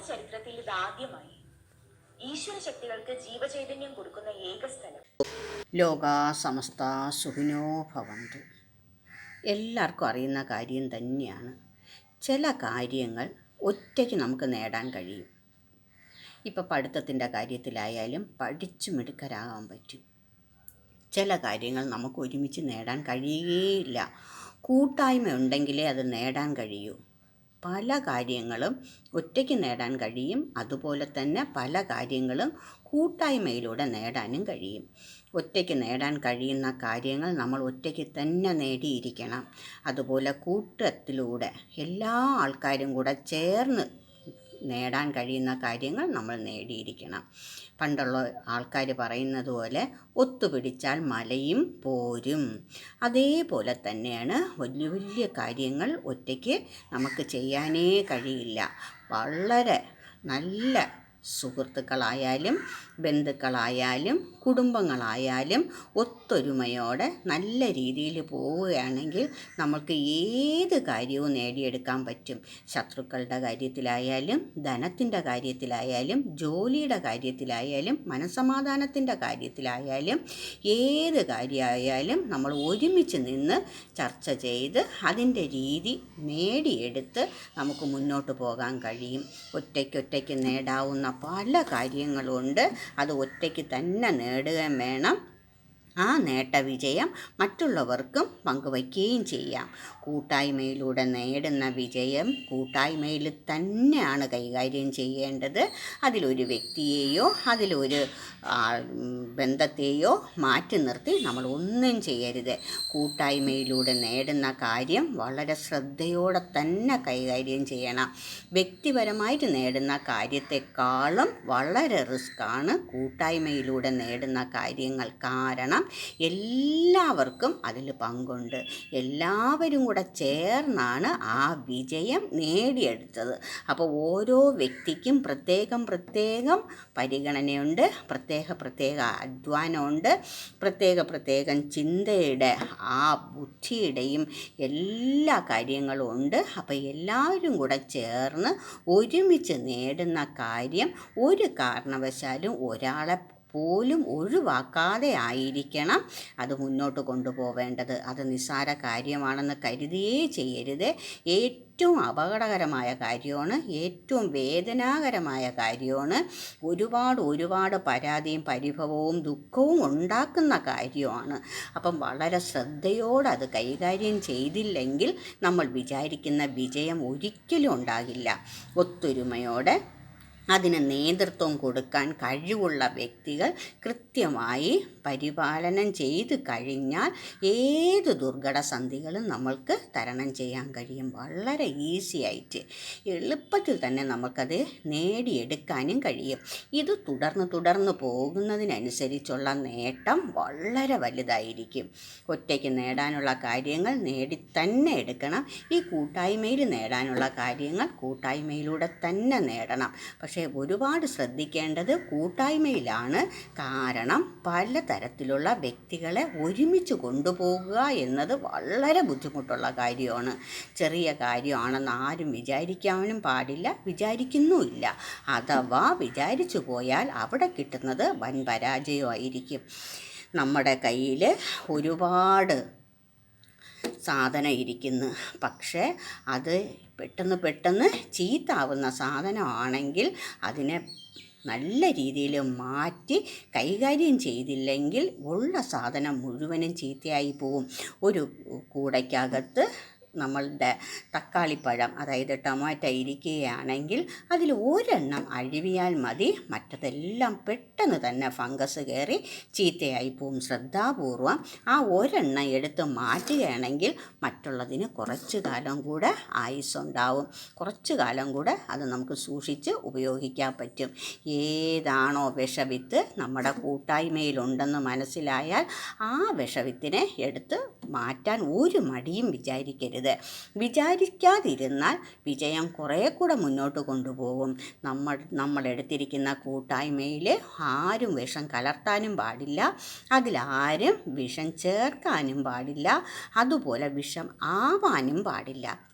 ചരിത്രത്തിൽ ഇത് ആദ്യമായി ഈശ്വര ശക്തികൾക്ക് ജീവചൈതന്യം കൊടുക്കുന്ന ഏക സ്ഥലം. ലോക സമസ്ത സുഖിനോ ഭവന്തു. എല്ലാവർക്കും അറിയുന്ന കാര്യം തന്നെയാണ്. ചില കാര്യങ്ങൾ ഒറ്റയ്ക്ക് നമുക്ക് നേടാൻ കഴിയും. ഇപ്പോൾ പഠിത്തത്തിന്റെ കാര്യത്തിലായാലും പഠിച്ചു മിടുക്കരാകാൻ പറ്റും. ചില കാര്യങ്ങൾ നമുക്ക് ഒരുമിച്ച് നേടാൻ കഴിയുകയില്ല കൂട്ടായ്മ ഉണ്ടെങ്കിലേ അത് നേടാൻ കഴിയൂ. പല കാര്യങ്ങളും ഒറ്റയ്ക്ക് നേടാൻ കഴിയും. അതുപോലെ തന്നെ പല കാര്യങ്ങളും കൂട്ടായ്മയിലൂടെ നേടാനും കഴിയും. ഒറ്റയ്ക്ക് നേടാൻ കഴിയുന്ന കാര്യങ്ങൾ നമ്മൾ ഒറ്റയ്ക്ക് തന്നെ നേടിയിരിക്കണം. അതുപോലെ കൂട്ടത്തിലൂടെ എല്ലാ ആൾക്കാരും കൂടെ ചേർന്ന് നേടാൻ കഴിയുന്ന കാര്യങ്ങൾ നമ്മൾ നേടിയിരിക്കണം. പണ്ടുള്ള ആൾക്കാർ പറയുന്നത് പോലെ ഒത്തുപിടിച്ചാൽ മലയും പോരും. അതേപോലെ തന്നെയാണ് വലിയ വലിയ കാര്യങ്ങൾ ഒറ്റയ്ക്ക് നമുക്ക് ചെയ്യാനേ കഴിയില്ല. വളരെ നല്ല സുഹൃത്തുക്കളായാലും ബന്ധുക്കളായാലും കുടുംബങ്ങളായാലും ഒത്തൊരുമയോടെ നല്ല രീതിയിൽ പോവുകയാണെങ്കിൽ നമ്മൾക്ക് ഏത് കാര്യവും നേടിയെടുക്കാൻ പറ്റും. ശത്രുക്കളുടെ കാര്യത്തിലായാലും ധനത്തിന്റെ കാര്യത്തിലായാലും ജോലിയുടെ കാര്യത്തിലായാലും മനസമാധാനത്തിന്റെ കാര്യത്തിലായാലും ഏത് കാര്യമായാലും നമ്മൾ ഒരുമിച്ച് നിന്ന് ചർച്ച ചെയ്ത് അതിന്റെ രീതി നേടിയെടുത്ത് നമുക്ക് മുന്നോട്ട് പോകാൻ കഴിയും. ഒറ്റയ്ക്കൊറ്റയ്ക്ക് നേടാവുന്ന പല കാര്യങ്ങളുണ്ട്. അത് ഒറ്റയ്ക്ക് തന്നെ നേടുകയും വേണം. ആ നേട്ട വിജയം മറ്റുള്ളവർക്കും പങ്കുവയ്ക്കുകയും ചെയ്യാം. കൂട്ടായ്മയിലൂടെ നേടുന്ന വിജയം കൂട്ടായ്മയിൽ തന്നെയാണ് കൈകാര്യം ചെയ്യേണ്ടത്. അതിലൊരു വ്യക്തിയെയോ അതിലൊരു ബന്ധത്തെയോ മാറ്റി നിർത്തി നമ്മൾ ഒന്നും ചെയ്യരുത്. കൂട്ടായ്മയിലൂടെ നേടുന്ന കാര്യം വളരെ ശ്രദ്ധയോടെ തന്നെ കൈകാര്യം ചെയ്യണം. വ്യക്തിപരമായിട്ട് നേടുന്ന കാര്യത്തെക്കാളും വളരെ റിസ്ക്കാണ് കൂട്ടായ്മയിലൂടെ നേടുന്ന കാര്യങ്ങൾ. കാരണം എല്ലാവർക്കും അതിൽ പങ്കുണ്ട്. എല്ലാവരും കൂടെ ചേർന്നാണ് ആ വിജയം നേടിയെടുത്തത്. അപ്പോൾ ഓരോ വ്യക്തിക്കും പ്രത്യേകം പ്രത്യേകം പരിഗണനയുണ്ട്. പ്രത്യേക പ്രത്യേക അധ്വാനമുണ്ട്. പ്രത്യേക പ്രത്യേകം ചിന്തയുടെ ആ ബുദ്ധിയുടെയും എല്ലാ കാര്യങ്ങളും ഉണ്ട്. അപ്പോൾ എല്ലാവരും കൂടെ ചേർന്ന് ഒരുമിച്ച് നേടുന്ന കാര്യം ഒരു കാരണവശാലും ഒരാളെ പോലും ഒഴിവാക്കാതെ ആയിരിക്കണം അത് മുന്നോട്ട് കൊണ്ടുപോവേണ്ടത്. അത് നിസ്സാര കാര്യമാണെന്ന് കരുതിയേ ചെയ്യരുത്. ഏറ്റവും അപകടകരമായ കാര്യമാണ് ഏറ്റവും വേദനാകരമായ കാര്യമാണ് ഒരുപാട് ഒരുപാട് പരാതിയും പരിഭവവും ദുഃഖവും ഉണ്ടാക്കുന്ന കാര്യമാണ്. അപ്പം വളരെ ശ്രദ്ധയോടെ അത് കൈകാര്യം ചെയ്തില്ലെങ്കിൽ നമ്മൾ വിചാരിക്കുന്ന വിജയം ഒരിക്കലും ഉണ്ടാകില്ല. ഒത്തൊരുമയോടെ അതിന് നേതൃത്വം കൊടുക്കാൻ കഴിവുള്ള വ്യക്തികൾ കൃത്യമായി പരിപാലനം ചെയ്ത് കഴിഞ്ഞാൽ ഏത് ദുർഘട സന്ധികളും നമ്മൾക്ക് തരണം ചെയ്യാൻ കഴിയും. വളരെ ഈസി ആയിട്ട് എളുപ്പത്തിൽ തന്നെ നമുക്കത് നേടിയെടുക്കാനും കഴിയും. ഇത് തുടർന്ന് തുടർന്ന് പോകുന്നതിനനുസരിച്ചുള്ള നേട്ടം വളരെ വലുതായിരിക്കും. ഒറ്റയ്ക്ക് നേടാനുള്ള കാര്യങ്ങൾ നേടി തന്നെ എടുക്കണം. ഈ കൂട്ടായ്മയിൽ നേടാനുള്ള കാര്യങ്ങൾ കൂട്ടായ്മയിലൂടെ തന്നെ നേടണം. പക്ഷേ ഒരുപാട് ശ്രദ്ധിക്കേണ്ടത് കൂട്ടായ്മയിലാണ്. കാരണം പല തരത്തിലുള്ള വ്യക്തികളെ ഒരുമിച്ച് കൊണ്ടുപോകുക എന്നത് വളരെ ബുദ്ധിമുട്ടുള്ള കാര്യമാണ്. ചെറിയ കാര്യമാണെന്ന് ആരും വിചാരിക്കാനും പാടില്ല വിചാരിക്കുന്നുമില്ല. അഥവാ വിചാരിച്ചു പോയാൽ അവിടെ കിട്ടുന്നത് വൻ പരാജയമായിരിക്കും. നമ്മുടെ കയ്യിൽ ഒരുപാട് സാധനം ഇരിക്കുന്നു പക്ഷേ അത് പെട്ടെന്ന് പെട്ടെന്ന് ചീത്താവുന്ന സാധനമാണെങ്കിൽ അതിനെ നല്ല രീതിയിൽ മാറ്റി കൈകാര്യം ചെയ്തില്ലെങ്കിൽ ഉള്ള സാധനം മുഴുവനും ചീത്തയായി പോവും. ഒരു കൂടയ്ക്കകത്ത് നമ്മളുടെ തക്കാളിപ്പഴം അതായത് ടൊമാറ്റോ ഇരിക്കുകയാണെങ്കിൽ അതിൽ ഒരെണ്ണം അഴുവിയാൽ മതി. മറ്റതെല്ലാം പെട്ടെന്ന് തന്നെ ഫംഗസ് കയറി ചീത്തയായി പോവും. ശ്രദ്ധാപൂർവം ആ ഒരെണ്ണം എടുത്ത് മാറ്റുകയാണെങ്കിൽ മറ്റുള്ളതിന് കുറച്ച് കാലം കൂടെ ആയുസ് ഉണ്ടാവും കുറച്ച് കാലം കൂടെ അത് നമുക്ക് സൂക്ഷിച്ച് ഉപയോഗിക്കാൻ പറ്റും. ഏതാണോ വിഷവിത്ത് നമ്മുടെ കൂട്ടായ്മയിലുണ്ടെന്ന് മനസ്സിലായാൽ ആ വിഷവിത്തിനെ എടുത്ത് മാറ്റാൻ ഒരു മടിയും വിചാരിക്കരുത്. വിചാരിക്കാതിരുന്നാൽ വിജയം കുറേ കൂടെ മുന്നോട്ട് കൊണ്ടുപോകും. നമ്മൾ നമ്മൾ എടുത്തിരിക്കുന്ന കൂട്ടായ്മയിൽ ആരും വിഷം കലർത്താനും പാടില്ല. അതിലാരും വിഷം ചേർക്കാനും പാടില്ല. അതുപോലെ വിഷം ആവാനും പാടില്ല.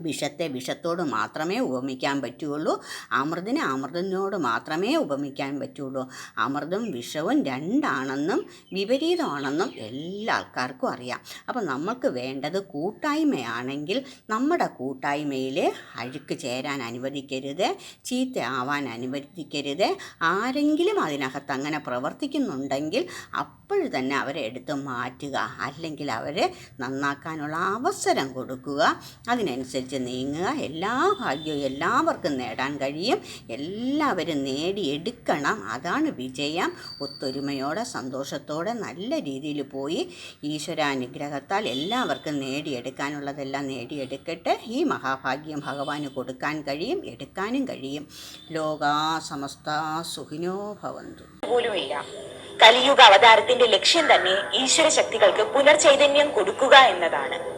വിഷത്തെ വിഷത്തോട് മാത്രമേ ഉപമിക്കാൻ പറ്റുകയുള്ളൂ. അമൃതിനെ അമൃതിനോട് മാത്രമേ ഉപമിക്കാൻ പറ്റുകയുള്ളൂ. അമൃതും വിഷവും രണ്ടാണെന്നും വിപരീതമാണെന്നും എല്ലാ ആൾക്കാർക്കും അറിയാം. അപ്പം നമുക്ക് വേണ്ടത് കൂട്ടായ്മയാണെങ്കിൽ നമ്മുടെ കൂട്ടായ്മയിൽ അഴുക്ക് ചേരാൻ അനുവദിക്കരുത് ചീത്ത ആവാൻ അനുവദിക്കരുത്. ആരെങ്കിലും അതിനകത്ത് അങ്ങനെ പ്രവർത്തിക്കുന്നുണ്ടെങ്കിൽ അപ്പോൾ തന്നെ അവരെ എടുത്ത് മാറ്റുക അല്ലെങ്കിൽ അവരെ നന്നാക്കാനുള്ള അവസരം കൊടുക്കുക. അതിനനുസരിച്ച് നീങ്ങുക. എല്ലാ ഭാഗ്യവും എല്ലാവർക്കും നേടാൻ കഴിയും. എല്ലാവരും നേടിയെടുക്കണം അതാണ് വിജയം. ഒത്തൊരുമയോടെ സന്തോഷത്തോടെ നല്ല രീതിയിൽ പോയി ഈശ്വരാനുഗ്രഹത്താൽ എല്ലാവർക്കും നേടിയെടുക്കാനുള്ളതെല്ലാം നേടിയെടുക്കട്ടെ. ഈ മഹാഭാഗ്യം ഭഗവാന് കൊടുക്കാൻ കഴിയും എടുക്കാനും കഴിയും. ലോകാ സമസ്ത സുഖിനോ ഭവന്തു. പോലുമില്ല. കലിയുഗ അവതാരത്തിന്റെ ലക്ഷ്യം തന്നെ ഈശ്വര ശക്തികൾക്ക് പുനർചൈതന്യം കൊടുക്കുക എന്നതാണ്.